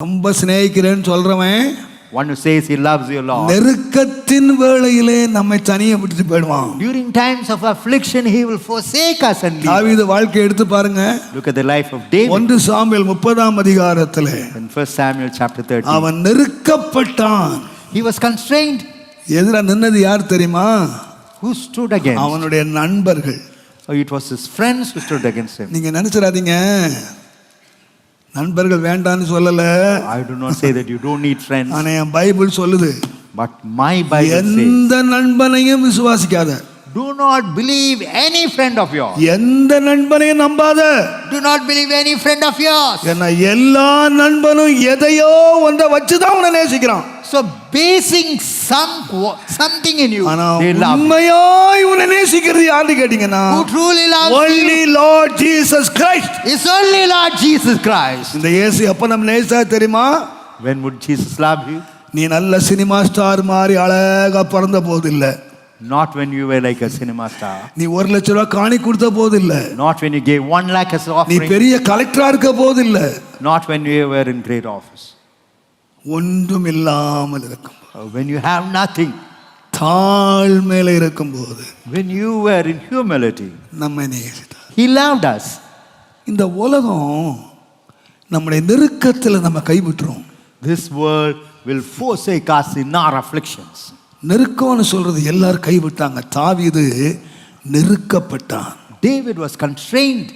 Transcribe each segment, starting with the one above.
ரொம்ப சிநேகிக்கிறேன்னு சொல்றவன் One who says he loves you, Lord. நெருக்கத்தின் வேளையிலே நம்மை தனியே விட்டுட்டு போயிடுவான் During times of affliction, he will forsake us and leave. தாவீது வாழ்க்கை எடுத்து பாருங்க Look at the life of David ஒன்று சாமுவேல் முப்பதாம் அதிகாரத்திலே in 1 Samuel chapter 13. அவன் நெருக்கப்பட்டான் He was constrained. எதிரா நின்னது யார் தெரியுமா Who stood against? அவனுடைய நண்பர்கள் Oh, it was his friends who stood against him. நீங்க நினைச்சிடாதீங்க நண்பர்கள் வேண்டான்னு சொல்லல I do not say that you don't need friends, ஆனா என் பைபிள் சொல்லுது but my Bible says, எந்த நண்பனையும் விசுவாசிக்காத do not believe any friend of yours. எந்த நண்பனையும் நம்பாத Do not believe any friend of yours. ஏன்னா எல்லா நண்பனும் எதையோ ஒன்றை வச்சுதான் உன்னை நேசிக்கிறான் So basing some something in you, ஆனா they love. you. உண்மையாய் உன்னை நேசிக்கிறது யாருன்னு கேட்டீங்கன்னா Who truly loves only you Lord Jesus Christ is only Lord Jesus Christ. இந்த இயேசு எப்ப நம்ம நேசித்தா தெரியுமா When would Jesus love you? நீ நல்ல சினிமா ஸ்டார் மாதிரி அழகா பிறந்த போது இல்ல Not when you were like a cinema star. நீ ஒரு லட்ச ரூபாய் காணி கொடுத்த போது இல்ல Not when you gave one lakh as நீ offering. பெரிய கலெக்டரா இருக்க போது இல்ல Not when you were in great office. ஒன்றும் இல்லாமல் இருக்கும் Uh, When you have nothing. தாழ்மையில இருக்கும் போது When you were in humility. நம்மை நேசித்தார் He loved us. இந்த உலகம் நம்முடைய நெருக்கத்தில் நம்ம கைவிட்டுரும் This world will forsake us in our afflictions. நெருக்கம்னு சொல்றது எல்லாரும் கைவிட்டாங்க தாவீது நெருக்கப்பட்டான் David was constrained,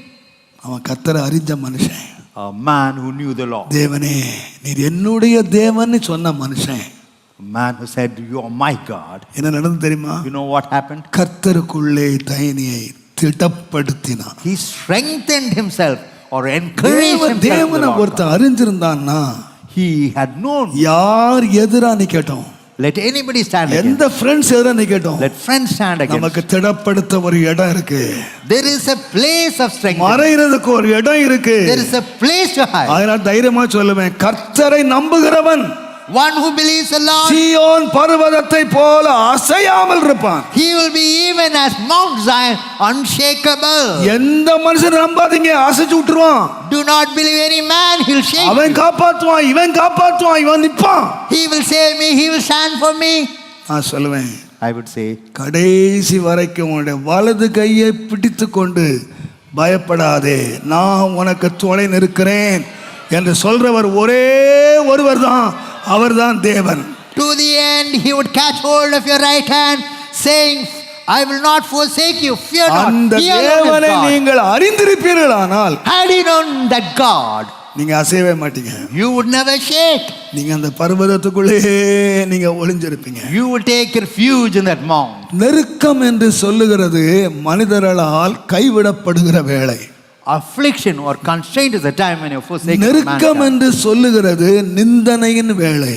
அவன் கத்தரை அறிஞ்ச மனுஷன் a man who knew the law, தேவனே நீர் என்னுடைய தேவன்னு சொன்ன மனுஷன் man who said, You are my God. என்ன நடந்து தெரியுமா You know what happened? கர்த்தருக்குள்ளே தைனியை திடப்படுத்தினான் He strengthened himself or encouraged himself. தேவனை. ஒருத்தன் அறிஞ்சிருந்தான்னா He had known. யார் எதிரா நிக்கட்டும் Let anybody stand against. எந்த ஃப்ரெண்ட்ஸ் எதிரா நிக்கட்டும் Let friends stand against. நமக்கு திடப்படுத்த ஒரு இடம் இருக்கு There is a place of strength. மறைகிறதுக்கு ஒரு இடம் இருக்கு There is a place to hide. அதனால தைரியமா சொல்லுவேன் கர்த்தரை நம்புகிறவன் One who believes the Lord, சீயோன் பர்வதத்தை போல அசையாமல் இருப்பான் he will be even as Mount Zion, unshakable. எந்த மனுஷன் நம்பாதீங்க அசைச்சு விட்டுருவான் Do not believe any man, he'll shake. அவன் காப்பாத்துவான் இவன் காப்பாத்துவான் இவன் நிப்பான் He will save me, he will stand for me. நான் சொல்லுவேன் I would say, கடைசி வரைக்கும் உன்னுடைய வலது கையை பிடித்து கொண்டு பயப்படாதே நான் உனக்கு துணை நிற்கிறேன் என்று சொல்றவர் ஒரே ஒருவர் தான் அவர்தான் தேவன் To the end, he would catch hold of your right hand, saying, I will not forsake you, fear not. அந்த தேவனை. நீங்கள் அறிந்திருப்பீர்களானால் Had he known that God, நீங்க அசையவே மாட்டீங்க you would never shake. நீங்க அந்த பர்வதத்துக்குள்ளே நீங்க ஒளிஞ்சிருப்பீங்க You would take refuge in that mount. நெருக்கம் என்று சொல்லுகிறது மனிதர்களால் கைவிடப்படுகிற வேலை Affliction or constraint is a time when you're forsaken. of நெருக்கம் mankind. என்று சொல்லுகிறது நிந்தனையின் வேலை